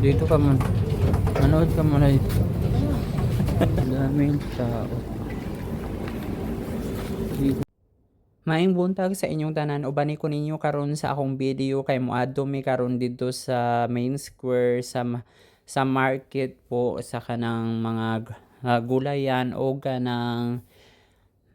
Dito ka man. Manood ka muna. Daming tao. Dito. Maing buntag sa inyong tanan ubani ko ninyo karon sa akong video kay moadto mi karon dito sa main square sa sa market po sa kanang mga ah, gulayan o kanang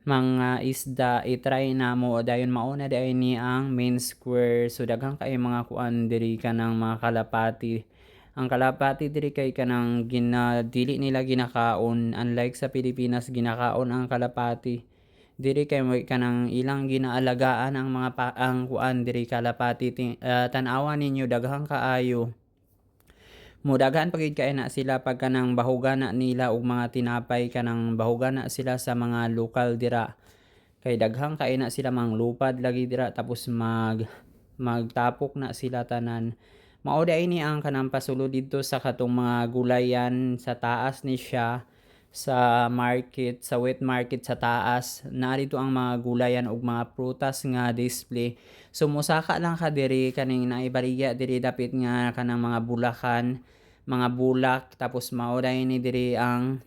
mga isda i-try na mo dayon mauna dayon ni ang main square so daghang kay mga kuan diri kanang mga kalapati ang kalapati diri kay kanang gina dili nila ginakaon unlike sa Pilipinas ginakaon ang kalapati diri kay mo kanang ilang ginaalagaan ang mga pa, ang kuan diri kalapati Ting- ah, tan-awa ninyo daghang kaayo Mudagan pagid kay na sila pagka nang bahugana nila og mga tinapay kanang bahugana sila sa mga lokal dira. Kay daghang kay na sila mang lupad lagi dira tapos mag magtapok na sila tanan. Mao ini ang kanang pasulod dito sa katong mga gulayan sa taas ni siya sa market, sa wet market sa taas. Narito ang mga gulayan ug mga prutas nga display. So musaka lang ka diri kaning naibaligya diri dapit nga kanang mga bulakan, mga bulak tapos mauray ni diri ang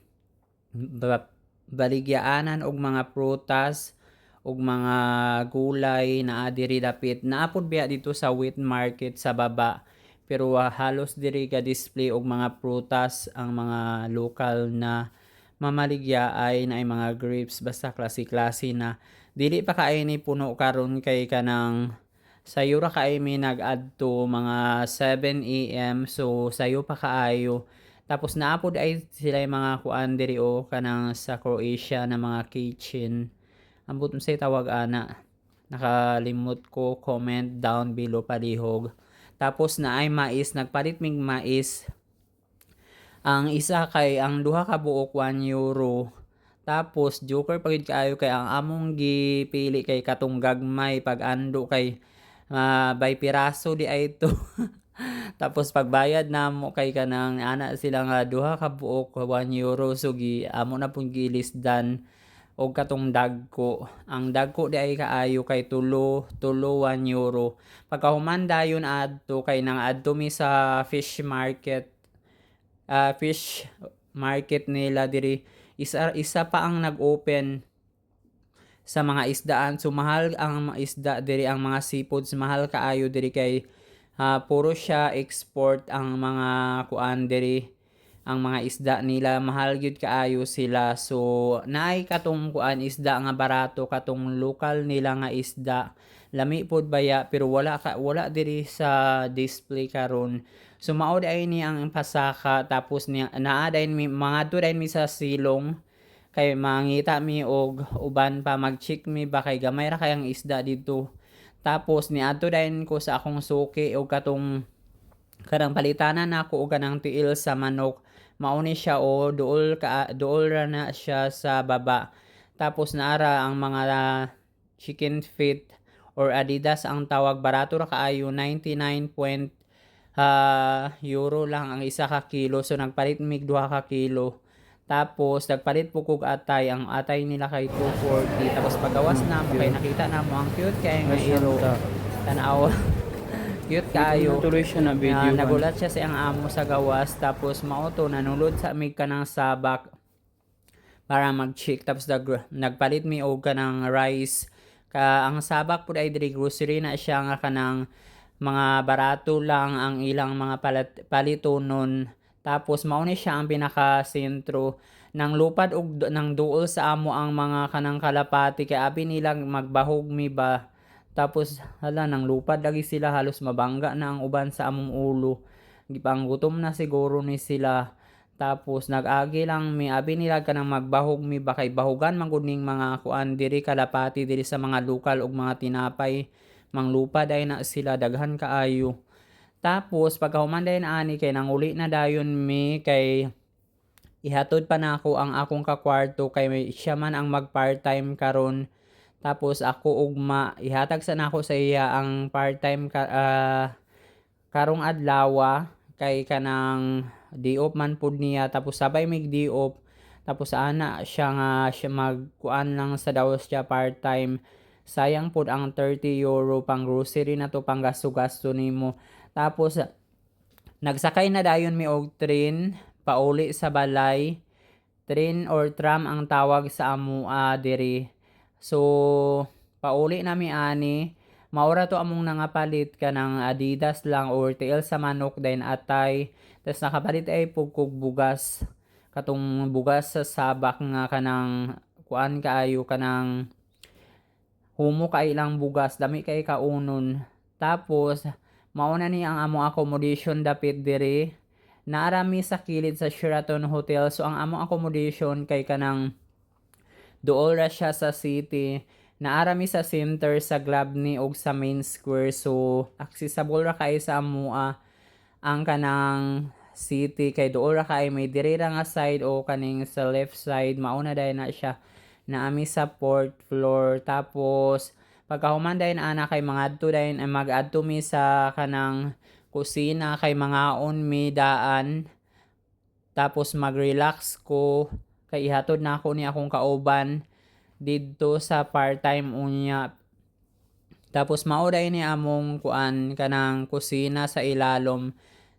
ba- baligyaanan og mga prutas ug mga gulay na diri dapit naapod biya dito sa wet market sa baba pero ah, halos diri ka display og mga prutas ang mga lokal na mamaligya ay na mga grapes basta klase-klase na. Dili pa kaay ni puno karon kay kanang sayo ra kaay mi nag-add to mga 7 AM so sayo pa kaayo tapos naapod ay sila yung mga kuan diri o kanang sa Croatia na mga kitchen ambot mo say tawag ana. Nakalimot ko comment down below palihog tapos na ay mais nagpalit mig mais. Ang isa kay ang duha ka buok 1 euro. Tapos joker pagid kaayo kay ang among gipili kay katong gagmay pag ando kay ah, by piraso di ay ito tapos pagbayad na mo kay kanang ana sila nga duha ka buok 1 euro. So gi amo na pong gilisdan og katong dagko. Ang dagko di ay kaayo kay tulo tulo 1 euro. Pagkahuman dayon adto kay nang adto mi sa fish market ah, fish market nila diri isa isa pa ang nag-open sa mga isdaan. So ang mga isda diri ang mga seafoods mahal kaayo diri kay ah, puro siya export ang mga kuan diri ang mga isda nila. Mahal gyud kaayo sila. So naay katong kuan isda nga barato katong lokal nila nga isda. Lami pod baya pero wala ka wala diri sa display karon. So mao ay ni ang pasaka tapos ni naa mi mga mi sa silong. Kay mangita mi og uban pa mag-check mi ba kay gamay ra kayang isda dito. Tapos ni adto dayon ko sa akong suki og katong karang palitanan nako og kanang tiil sa manok. Mauni siya o duol ka duol ra na siya sa baba. Tapos naara ang mga chicken feet or adidas ang tawag. Barato ra kaayo 99 point ah, euro lang ang isa ka kilo. So nagpalit mig duha ka kilo. Tapos nagpalit po kog atay. Ang atay nila kay 240 tapos pagawas na mo kay nakita na mo ang cute kay nga iro tanaw cute kayo Tuloy siya na video. na nagulat siya sa ang amo sa gawas tapos mauto nanulod sa mig kanang sabak para mag-check. Tapos nag, nagpalit mi og kanang rice. Ka ang sabak pud ay diri grocery na siya nga kanang mga barato lang ang ilang mga palit, palitonon. Tapos mao ni siya ang pinaka sentro nang lupad og nang duol sa amo ang mga kanang kalapati. Kay abi nilang magbahog mi ba tapos hala nang lupad lagi sila halos mabangga na ang uban sa among ulo. Gipanggutom na siguro ni sila. Tapos nag-agi lang mi abi nila kanang magbahog mi ba kay bahugan man mga kuan diri kalapati diri sa mga lokal ug mga tinapay. Manglupad ay na sila daghan kaayo. Tapos pagkahuman dayon ani kay nanguli na dayon mi kay ihatod pa na ako ang akong kakwarto kay may siya man ang mag part-time karon tapos ako ugma ihatag sa nako sa iya ang part-time ka, ah, karong adlaw kay kanang di-off man pud niya tapos sabay mig di-off tapos ana siya nga siya magkuan lang sa daw siya part-time sayang pud ang 30 euro pang grocery na to pang gasto-gasto nimo tapos Nagsakay na dayon mi og train pauli sa balay. Train or tram ang tawag sa amoa diri. So pauli na mi ani. Maura to among nangapalit ka ng Adidas lang or tiil sa manok din atay. Tapos nakapalit ay pugkog bugas. Katong bugas sa sabak nga kanang kuan kaayo kanang humo kay ilang bugas dami kay kaunon. Tapos mauna ni ang amo accommodation dapit diri. Naarami sa kilid sa Sheraton Hotel. So ang amo accommodation kay kanang duol ra siya sa city. Naarami sa center sa Glabni og sa main square. So accessible ra kay sa amoa ang kanang city. Kay duol ra kay may diri ra nga side o kaning sa left side. Mauna dai na siya. Naami sa fourth floor. Tapos pagkahuman dai na ana kay mga adto dai mag-adto mi sa kanang kusina. Kay mga on mi daan. Tapos mag-relax ko kay ihatod na ako ni akong kauban didto sa part-time unya. Tapos mao dai ni among kuan kanang kusina sa ilalom.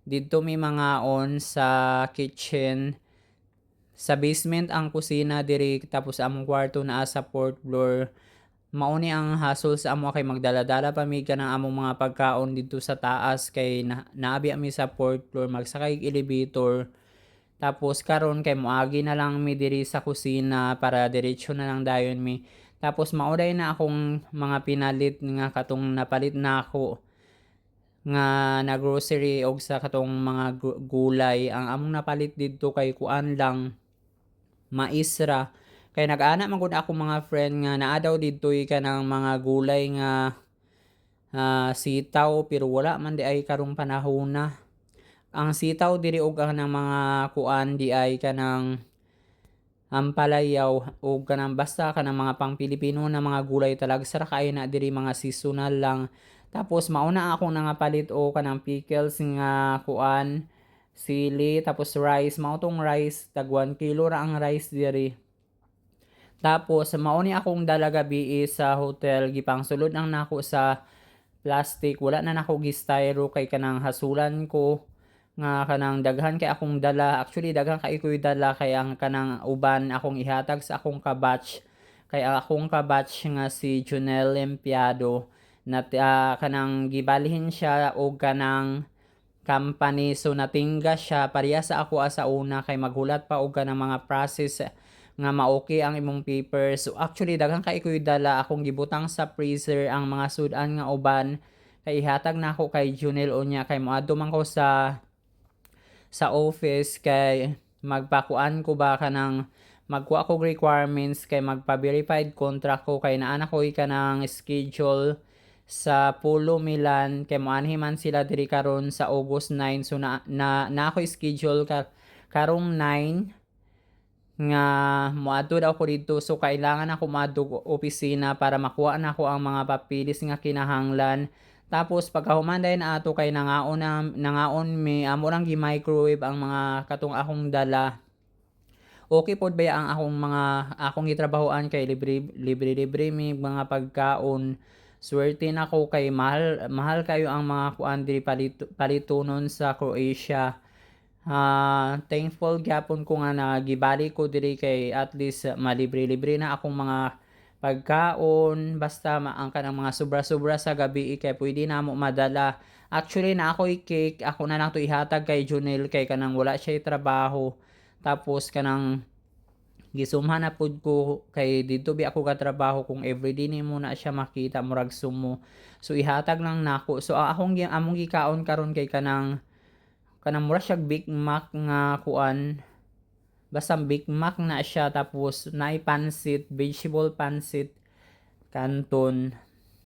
Didto mi mga on sa kitchen. Sa basement ang kusina diri tapos among kwarto naa sa fourth floor. Mao ni ang hassle sa amo kay magdala-dala pa mi kanang among mga pagkaon dito sa taas kay na, naabi mi sa fourth floor magsakay elevator tapos karon kay moagi na lang mi diri sa kusina para diretso na lang dayon mi. Tapos mauday na akong mga pinalit nga katong napalit na ako nga na grocery og sa katong mga gulay. Ang among napalit didto kay kuan lang maisra. Kay nag-ana man gud ako mga friend nga naa daw didto kanang mga gulay nga uh, sitaw pero wala man di ay karong panahon na ang sitaw diri og kanang mga kuan di ay kanang ampalayaw o kanang basta kanang mga pang Pilipino na mga gulay talag. Sara kay na diri mga seasonal lang. Tapos mauna ako nga palit o kanang pickles nga kuan sili tapos rice. Mao tong rice tag 1 kilo ra ang rice diri. Tapos mauni akong dala gabi sa hotel gipang sulod ang nako sa plastic. Wala na nako gistyro kay kanang hasulan ko nga kanang daghan kay akong dala. Actually daghan kay ko'y dala kay ang kanang uban akong ihatag sa akong kabatch. Kay akong kabatch nga si Junel Limpiado na uh, kanang gibalhin siya og kanang company. So natingga siya. Pareha sa ako asa una. Kay maghulat pa og kanang mga process nga maoki ang imong paper. So actually daghan kay ko'y dala. Akong gibutang sa freezer ang mga sudan nga uban. Kay ihatag na ako kay Junel unya kay moadto man ko sa sa office kay magpakuan ko ba ka ng magkuha ko requirements kay magpa-verified contract ko kay naa ko ka ng schedule sa Polo Milan kay moanhi man sila diri karon sa August 9 so na na, na ako schedule ka karong 9 nga moadto daw ko dito. So kailangan ako moadto opisina para makuha na ako ang mga papilis nga kinahanglan tapos pagkahumanday na ato kay nangaon na nangaon mi amo lang gi-microwave ang mga katong akong dala. Okay pod ba ang akong mga akong gitrabahoan kay libre libre libre mi mga pagkaon. Swerte na ko kay mahal mahal kayo ang mga kuan diri palito, palitunon sa Croatia. Uh, thankful gyapon ko nga na gibali ko diri kay at least malibre-libre na akong mga pagkaon, basta maangkan ang mga sobra-sobra sa gabi kay pwede na mo madala. Actually na ako cake, ako na lang to ihatag kay Junel kay kanang wala siya trabaho. Tapos kanang gisumhan na pud ko kay dito bi ako katrabaho kung everyday ni mo na siya makita murag sumo. So ihatag lang nako. So akong among gikaon karon kay kanang kanang mura siya Big Mac nga kuan basta Big Mac na siya tapos naipansit, vegetable pansit, kanton,